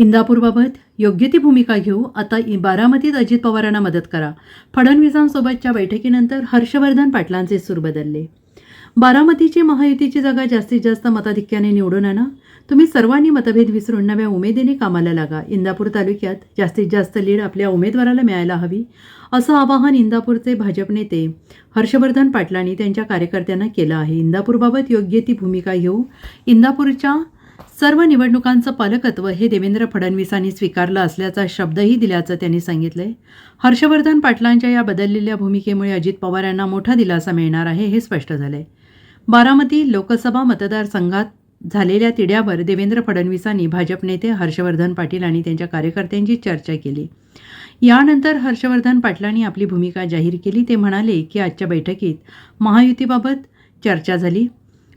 इंदापूरबाबत योग्य ती भूमिका घेऊ आता इ- बारामतीत अजित पवारांना मदत करा. फडणवीसांसोबतच्या बैठकीनंतर हर्षवर्धन पाटलांचे सूर बदलले. बारामतीची महायुतीची जागा जास्तीत जास्त मताधिक्याने निवडून आणा. तुम्ही सर्वांनी मतभेद विसरून नव्या उमेदीने कामाला लागा. इंदापूर तालुक्यात जास्तीत जास्त लीड आपल्या उमेदवाराला मिळायला हवी असं आवाहन इंदापूरचे भाजप नेते हर्षवर्धन पाटलांनी त्यांच्या कार्यकर्त्यांना केलं आहे. इंदापूरबाबत योग्य ती भूमिका घेऊ इंदापूरच्या सर्व निवडणुकांचं पालकत्व हे देवेंद्र फडणवीसांनी स्वीकारलं असल्याचा शब्दही दिल्याचं त्यांनी सांगितलंय. हर्षवर्धन पाटलांच्या या बदललेल्या भूमिकेमुळे अजित पवार यांना मोठा दिलासा मिळणार आहे हे स्पष्ट झालंय. बारामती लोकसभा मतदारसंघात झालेल्या तिढ्यावर देवेंद्र फडणवीसांनी भाजप नेते हर्षवर्धन पाटील आणि त्यांच्या कार्यकर्त्यांची चर्चा केली. यानंतर हर्षवर्धन पाटलांनी आपली भूमिका जाहीर केली ते म्हणाले की आजच्या बैठकीत महायुतीबाबत चर्चा झाली.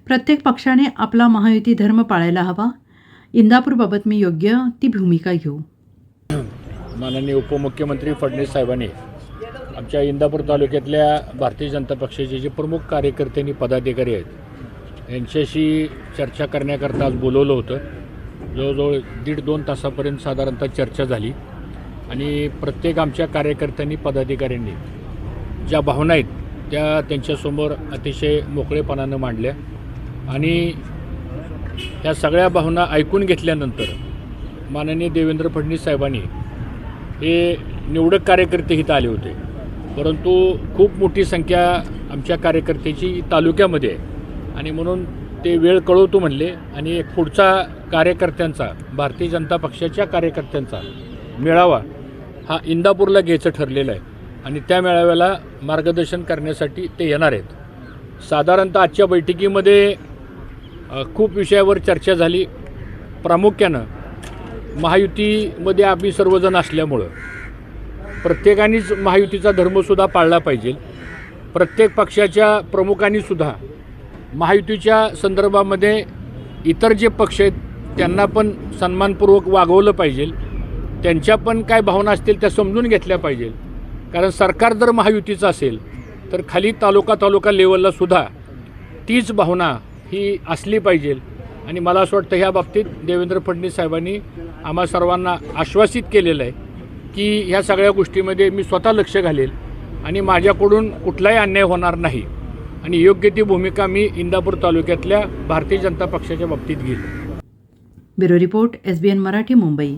प्रत्येक पक्षाने आपला महायुती धर्म पाळायला हवा. इंदापूरबाबत मी योग्य ती भूमिका घेऊ. माननीय उपमुख्यमंत्री फडणवीस साहेबांनी आमच्या इंदापूर तालुक्यातल्या भारतीय जनता पक्षाचे जे प्रमुख कार्यकर्ते आणि पदाधिकारी आहेत यांच्याशी चर्चा करण्याकरता आज बोलवलं होतं. जवळजवळ दीड दोन तासापर्यंत साधारणतः चर्चा झाली. आणि प्रत्येक आमच्या कार्यकर्त्यांनी पदाधिकाऱ्यांनी ज्या भावना आहेत त्या त्यांच्यासमोर अतिशय मोकळेपणानं मांडल्या. आणि ह्या सगळ्या भावना ऐकून घेतल्यानंतर माननीय देवेंद्र फडणवीस साहेबांनी हे निवडक कार्यकर्ते इथं आले होते. परंतु खूप मोठी संख्या आमच्या कार्यकर्त्याची तालुक्यामध्ये आहे. आणि म्हणून ते वेळ कळवतो म्हणले आणि एक पुढचा कार्यकर्त्यांचा भारतीय जनता पक्षाच्या कार्यकर्त्यांचा मेळावा हा इंदापूरला घ्यायचं ठरलेलं आहे. आणि त्या मेळाव्याला मार्गदर्शन करण्यासाठी ते येणार आहेत. साधारणतः आजच्या बैठकीमध्ये खूप विषयावर चर्चा झाली. प्रामुख्यानं महायुतीमध्ये आम्ही सर्वजण असल्यामुळं प्रत्येकानेच महायुतीचा धर्मसुद्धा पाळला पाहिजे. प्रत्येक पक्षाच्या प्रमुखांनीसुद्धा महायुतीच्या संदर्भामध्ये इतर जे पक्ष आहेत त्यांना पण सन्मानपूर्वक वागवलं पाहिजे. त्यांच्या पण काय भावना असतील त्या समजून घेतल्या पाहिजे. कारण सरकार जर महायुतीचं असेल तर खाली तालुका तालुका लेवललासुद्धा तीच भावना ही असली पाहिजे. आणि मला असं वाटतं ह्या बाबतीत देवेंद्र फडणवीस साहेबांनी आम्हा सर्वांना आश्वासित केलेलं आहे की ह्या सगळ्या गोष्टीमध्ये मी स्वतः लक्ष घालेल आणि माझ्याकडून कुठलाही अन्याय होणार नाही. आणि योग्य ती भूमिका मी इंदापूर तालुक्यातल्या भारतीय जनता पक्षाच्या बाबतीत घेईल. Bureau report S B N Marathi Mumbai.